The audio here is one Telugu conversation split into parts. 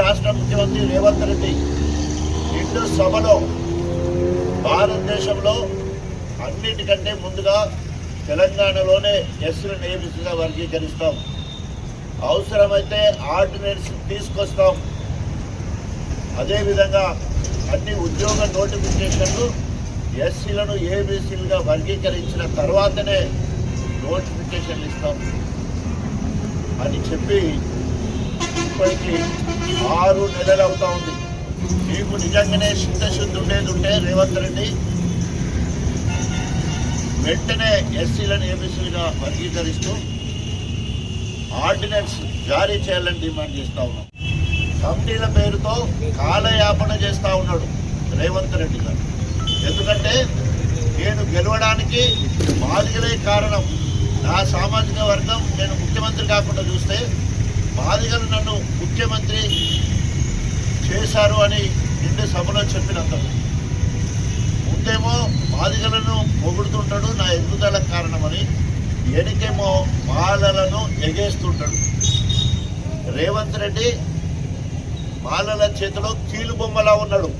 రాష్ట్ర ముఖ్యమంత్రి రేవంత్ రెడ్డి నిండు సభలో భారతదేశంలో అన్నిటికంటే ముందుగా తెలంగాణలోనే ఎస్సులు నియమిస్తుగా వర్గీకరిస్తాం. అవసరమైతే ఆర్డినెన్స్ తీసుకొస్తాం. అదేవిధంగా అన్ని ఉద్యోగ నోటిఫికేషన్లు ఎస్సీలను ఏబీసీలుగా వర్గీకరించిన తర్వాతనే నోటిఫికేషన్లు ఇస్తాం. అని చెప్పి ఇప్పటికి ఆరు నెలలు అవుతా ఉంది. మీకు నిజంగానే చిత్తశుద్ధి ఉండేది ఉంటే రేవంత్ రెడ్డి. వెంటనే ఎస్సీలను ఏబీసీలుగా వర్గీకరిస్తూ ఆర్డినెన్స్ జారీ చేయాలని డిమాండ్ చేస్తా ఉన్నాం. కమిటీల పేరుతో కాలయాపన చేస్తూ ఉన్నాడు రేవంత్ రెడ్డి గారు. ఎందుకంటే నేను గెలవడానికి బాధికలే కారణం నా సామాజిక వర్గం. నేను ముఖ్యమంత్రి కాకుండా చూస్తే బాధికలు నన్ను ముఖ్యమంత్రి చేశారు అని నిండు సభలో చెప్పినందుకు. ముందేమో బాధికలను పొగుడుతుంటాడు నా ఎదుగుదల కారణమని ఎనికేమో మాలలను ఎగేస్తుంటాడు. రేవంత్ రెడ్డి మాలల చేతిలో కీలు బొమ్మలా ఉన్నాడు.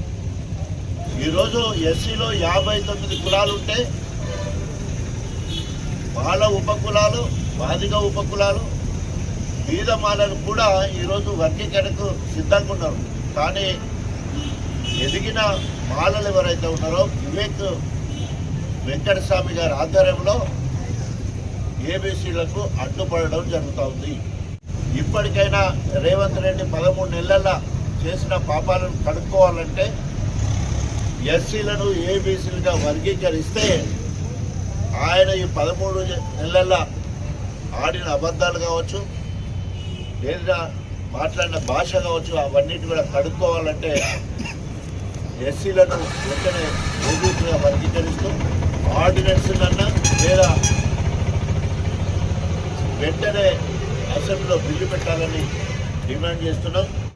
ఈరోజు ఎస్సీలో యాభై తొమ్మిది కులాలు ఉంటే మాల ఉపకులాలు బాధిక ఉపకులాలు బీద మాలలు కూడా ఈరోజు వర్గీకరణకు సిద్ధంగా ఉన్నారు. కానీ ఎదిగిన మాలలు ఎవరైతే ఉన్నారో వివేక్ వెంకటస్వామి గారి ఆధ్వర్యంలో ఏబీసీలకు అడ్డుపడడం జరుగుతూ ఉంది. ఇప్పటికైనా రేవంత్ రెడ్డి పదమూడు నెలల చేసిన పాపాలను కడుక్కోవాలంటే ఎస్సీలను ఏబీసీలుగా వర్గీకరిస్తే ఆయన ఈ పదమూడు నెలల ఆడిన అబద్ధాలు కావచ్చు లేదా మాట్లాడిన భాష కావచ్చు అవన్నిటి కూడా కడుక్కోవాలంటే ఎస్సీలను వెంటనే ఏబీసీగా వర్గీకరిస్తూ ఆర్డినెన్స్లన్నా లేదా వెంటనే అసెంబ్లీలో బిల్లు పెట్టాలని డిమాండ్ చేస్తున్నాం.